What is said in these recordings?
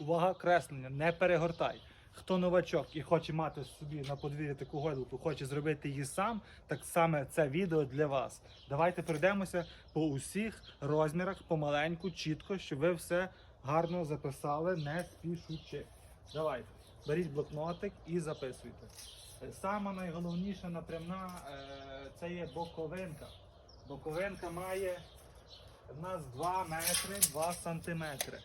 Увага, креслення, не перегортай. Хто новачок і хоче мати собі на подвір'ї таку гойдалку, хоче зробити її сам, так саме це відео для вас. Давайте пройдемося по усіх розмірах, помаленьку, чітко, щоб ви все гарно записали, не спішучи. Давайте, беріть блокнотик і записуйте. Е, Сама найголовніша напрямна е, це є боковинка. Боковинка має в нас 2 метри 2 сантиметри.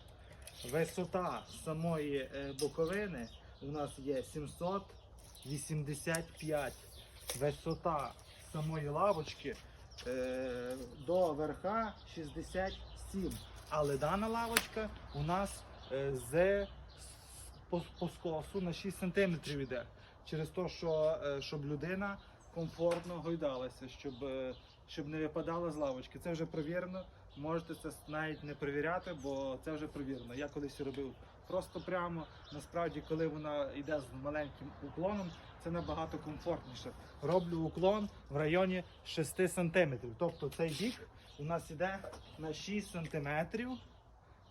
Висота самої е, боковини у нас є 785. Висота самої лавочки е, до верха 67. Але дана лавочка у нас е, з по, по скосу на 6 см йде. Через те, що щоб людина комфортно гойдалася, щоб, щоб не випадала з лавочки. Це вже провірено. Можете це навіть не перевіряти, бо це вже провірено. Я колись робив просто прямо. Насправді, коли вона йде з маленьким уклоном, це набагато комфортніше. Роблю уклон в районі 6 см. Тобто цей бік у нас йде на 6 см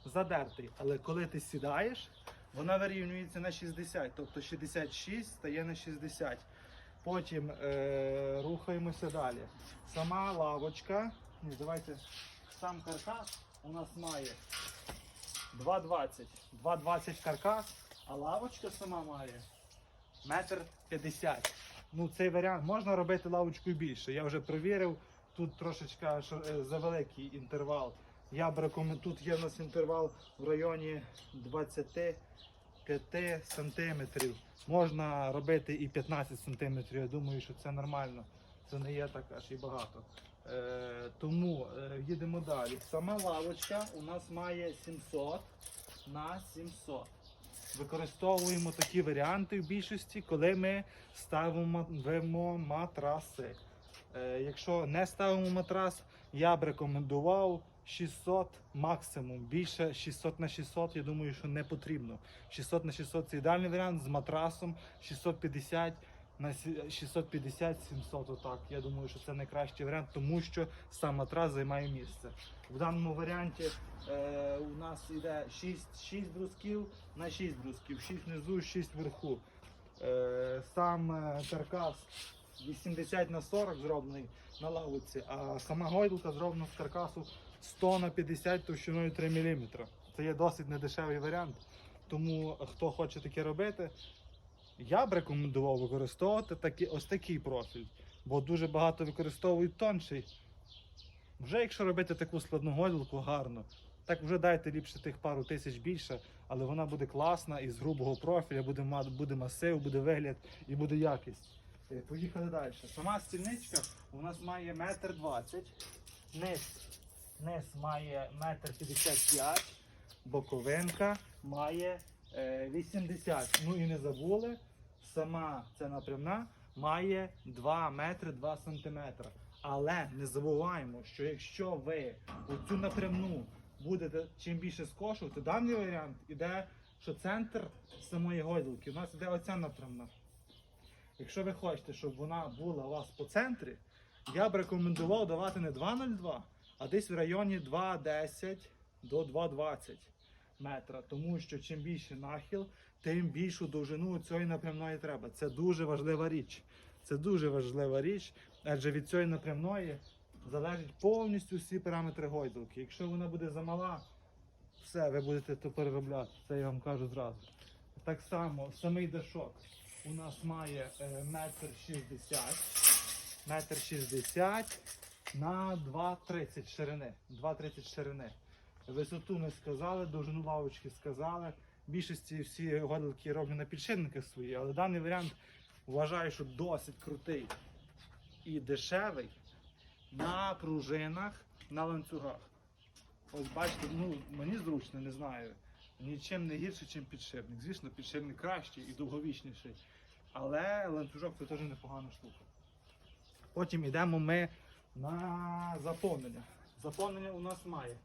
задертий. Але коли ти сідаєш, вона вирівнюється на 60, тобто 66 стає на 60. Потім е, рухаємося далі. Сама лавочка, давайте сам каркас у нас має 2,20. 2,20 каркас, а лавочка сама має метр 50. Ну, цей варіант можна робити лавочкою більше. Я вже перевірив, тут трошечки е, завеликий інтервал. Я б рекомендую, тут є у нас інтервал в районі 25 сантиметрів. Можна робити і 15 сантиметрів. Я думаю, що це нормально. Це не є так аж і багато. Е, тому е, їдемо далі. Сама лавочка у нас має 700 на 700. Використовуємо такі варіанти в більшості, коли ми ставимо матраси. Е, якщо не ставимо матрас, я б рекомендував 600 максимум. Більше 600 на 600, я думаю, що не потрібно. 600 на 600 це ідеальний варіант з матрасом 650 на 650 700 отак. Я думаю, що це найкращий варіант, тому що сам матрас займає місце. В даному варіанті е, у нас йде 6, 6 брусків на 6 брусків, 6 внизу, 6 вверху. Е, сам е, каркас 80 на 40 зроблений на лавиці, а сама гойдалка зроблена з каркасу 100 на 50 товщиною 3 мм. Це є досить недешевий варіант. Тому е, хто хоче таке робити, я б рекомендував використовувати такі, ось такий профіль, бо дуже багато використовують тонший. Вже якщо робити таку складну гойдалку гарно, так вже дайте ліпше тих пару тисяч більше, але вона буде класна і з грубого профіля, буде, буде масив, буде вигляд і буде якість. Е, Поїхали далі. Сама стільничка у нас має метр двадцять, низ, низ має метр п'ятдесят п'ять, боковинка має 80. Ну і не забули, сама ця напрямна має 2 метри 2 сантиметри. Але не забуваємо, що якщо ви оцю напрямну будете чим більше скошувати, даний варіант іде, що центр самої гойдалки у нас іде оця напрямна. Якщо ви хочете, щоб вона була у вас по центрі, я б рекомендував давати не 2,02, а десь в районі 2,10 до 2,20 метра. Тому що чим більше нахил, тим більшу довжину цієї напрямної треба. Це дуже важлива річ. Це дуже важлива річ, адже від цієї напрямної залежать повністю всі параметри гойдалки. Якщо вона буде замала, все, ви будете то переробляти. Це я вам кажу зразу. Так само самий дашок у нас має е, метр шістдесят, метр шістдесят на 2,30 ширини. 2,30 ширини. Висоту ми сказали, довжину лавочки сказали. Більшості всі гойдалки роблять на підшипниках свої, але даний варіант вважаю, що досить крутий і дешевий на пружинах, на ланцюгах. Ось бачите, ну мені зручно, не знаю. Нічим не гірше, ніж підшипник. Звісно, підшипник кращий і довговічніший. Але ланцюжок це теж непогана штука. Потім йдемо ми на заповнення. Заповнення у нас має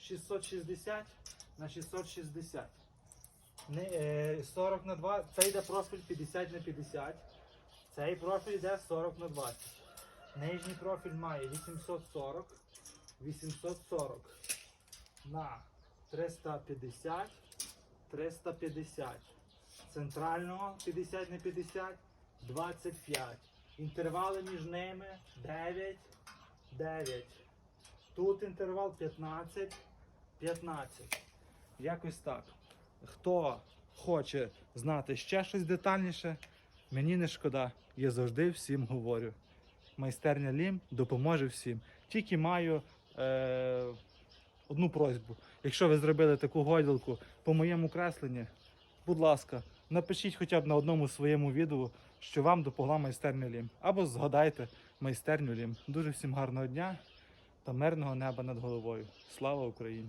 660 на 660. Не, е, 40 на 2, це йде профіль 50 на 50. Цей профіль йде 40 на 20. Нижній профіль має 840, 840 на 350 350. Центрального 50 на 50 25. Інтервали між ними 9, 9. Тут інтервал 15, 15. Якось так. Хто хоче знати ще щось детальніше, мені не шкода. Я завжди всім говорю. Майстерня Лім допоможе всім. Тільки маю е, одну просьбу. Якщо ви зробили таку гойдалку по моєму кресленні, будь ласка, напишіть хоча б на одному своєму відео, що вам допомогла майстерня Лім. Або згадайте майстерню Лім. Дуже всім гарного дня та мирного неба над головою. Слава Україні!